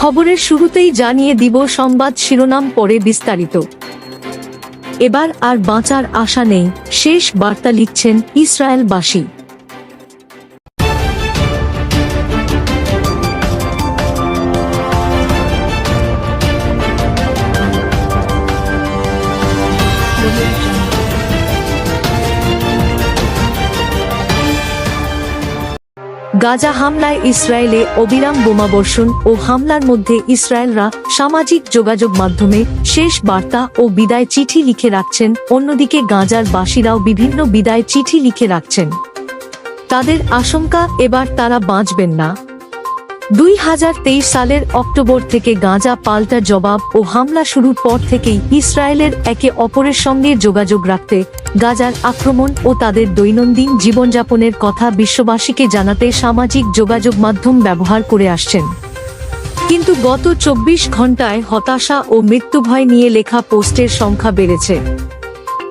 খবরের শুরুতেই জানিয়ে দিব সংবাদ শিরোনাম পরে বিস্তারিত। এবার আর বাঁচার আশা নেই, শেষ বার্তা লিখছেন ইসরায়েলবাসী। গাজা হামলায় ইসরায়েলে অবিরাম বোমাবর্ষণ ও হামলার মধ্যে ইসরায়েলরা সামাজিক যোগাযোগ মাধ্যমে শেষ বার্তা ও বিদায় চিঠি লিখে রাখছেন। অন্যদিকে গাজার বাসীরাও বিভিন্ন বিদায় চিঠি লিখে রাখছেন। তাদের আশঙ্কা, এবার তারা বাঁচবেন না। দুই হাজার তেইশ সালের অক্টোবর থেকে গাঁজা পাল্টা জবাব ও হামলা শুরুর পর থেকেই ইসরায়েলের একে অপরের সঙ্গে যোগাযোগ রাখতে, গাজার আক্রমণ ও তাদের দৈনন্দিন জীবনযাপনের কথা বিশ্ববাসীকে জানাতে সামাজিক যোগাযোগ মাধ্যম ব্যবহার করে আসছেন। কিন্তু গত চব্বিশ ঘন্টায় হতাশা ও মৃত্যুভয় নিয়ে লেখা পোস্টের সংখ্যা বেড়েছে।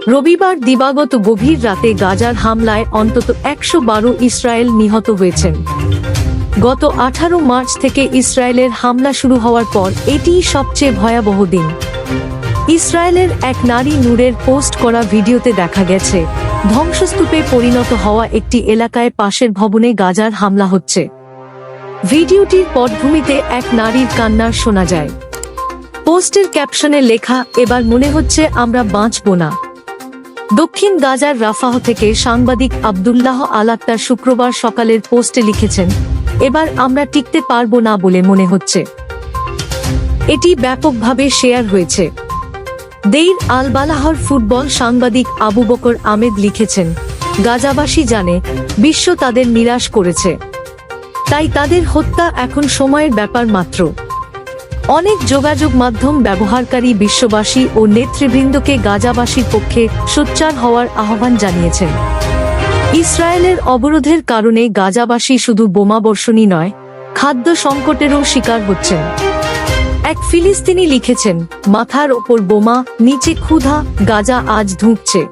রবিবার দিবাগত গভীর রাতে গাজার হামলায় অন্তত একশো বারো ইসরায়েল নিহত হয়েছেন। গত আঠারো মার্চ থেকে ইসরায়েলের হামলা শুরু হওয়ার পর এটিই সবচেয়ে ভয়াবহ দিন। ইসরায়েলের এক নারী নূরের পোস্ট করা ভিডিওতে দেখা গেছে, ধ্বংসস্তূপে পরিণত হওয়া একটি এলাকায় পাশের ভবনে গাজার হামলা হচ্ছে। ভিডিওটির পটভূমিতে এক নারীর কান্নার শোনা যায়। পোস্টের ক্যাপশনে লেখা, এবার মনে হচ্ছে আমরা বাঁচব না। দক্ষিণ গাজার রাফাহ থেকে সাংবাদিক আবদুল্লাহ আলাক্তার শুক্রবার সকালের পোস্টে লিখেছেন এবার আমরা টিকতে পারব না বলে মনে হচ্ছে। এটি ব্যাপকভাবে শেয়ার হয়েছে। দেইর আল বালাহর ফুটবল সাংবাদিক আবু বকর আমেদ লিখেছেন, গাজাবাসী জানে, বিশ্ব তাদের নিরাশ করেছে। তাই তাদের হত্যা এখন সময়ের ব্যাপার মাত্র। অনেক যোগাযোগ মাধ্যম ব্যবহারকারী বিশ্ববাসী ও নেতৃবৃন্দকে গাজাবাসীর পক্ষে সোচ্চার হওয়ার আহ্বান জানিয়েছেন। ইসরায়েলের অবরোধের কারণে গাজাবাসী শুধু বোমাবর্ষণই নয়, খাদ্য সংকটেরও শিকার হচ্ছেন। এক ফিলিস্তিনি লিখেছেন, মাথার ওপর বোমা, নিচে ক্ষুধা, গাজা আজ ধুঁকছে।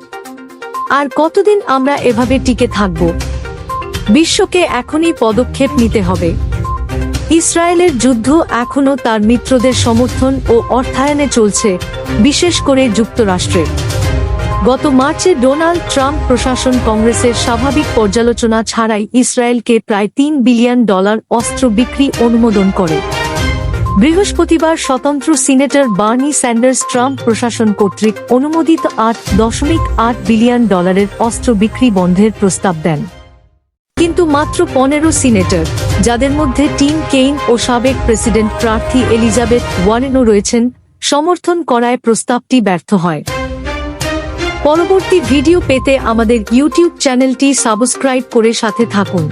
আর কতদিন আমরা এভাবে টিকে থাকব? বিশ্বকে এখনই পদক্ষেপ নিতে হবে। ইসরায়েলের যুদ্ধ এখনও তার মিত্রদের সমর্থন ও অর্থায়নে চলছে, বিশেষ করে যুক্তরাষ্ট্রে। গত মার্চে ডোনাল্ড ট্রাম্প প্রশাসন কংগ্রেসের স্বাভাবিক পর্যালোচনা ছাড়াই ইসরায়েলকে প্রায় তিন বিলিয়ন ডলার অস্ত্র বিক্রি অনুমোদন করে। বৃহস্পতিবার স্বতন্ত্র সিনেটর বার্নি স্যান্ডার্স ট্রাম্প প্রশাসন কর্তৃক অনুমোদিত আট দশমিক আট বিলিয়ন ডলারের অস্ত্র বিক্রি বন্ধের প্রস্তাব দেন। কিন্তু মাত্র পনেরো সিনেটর, যাদের মধ্যে টিম কেইন ও সাবেক প্রেসিডেন্ট প্রার্থী এলিজাবেথ ওয়ারেনও রয়েছেন, সমর্থন করায় প্রস্তাবটি ব্যর্থ হয়। পরবর্তী ভিডিও পেতে আমাদের ইউটিউব চ্যানেলটি সাবস্ক্রাইব করে সাথে থাকুন।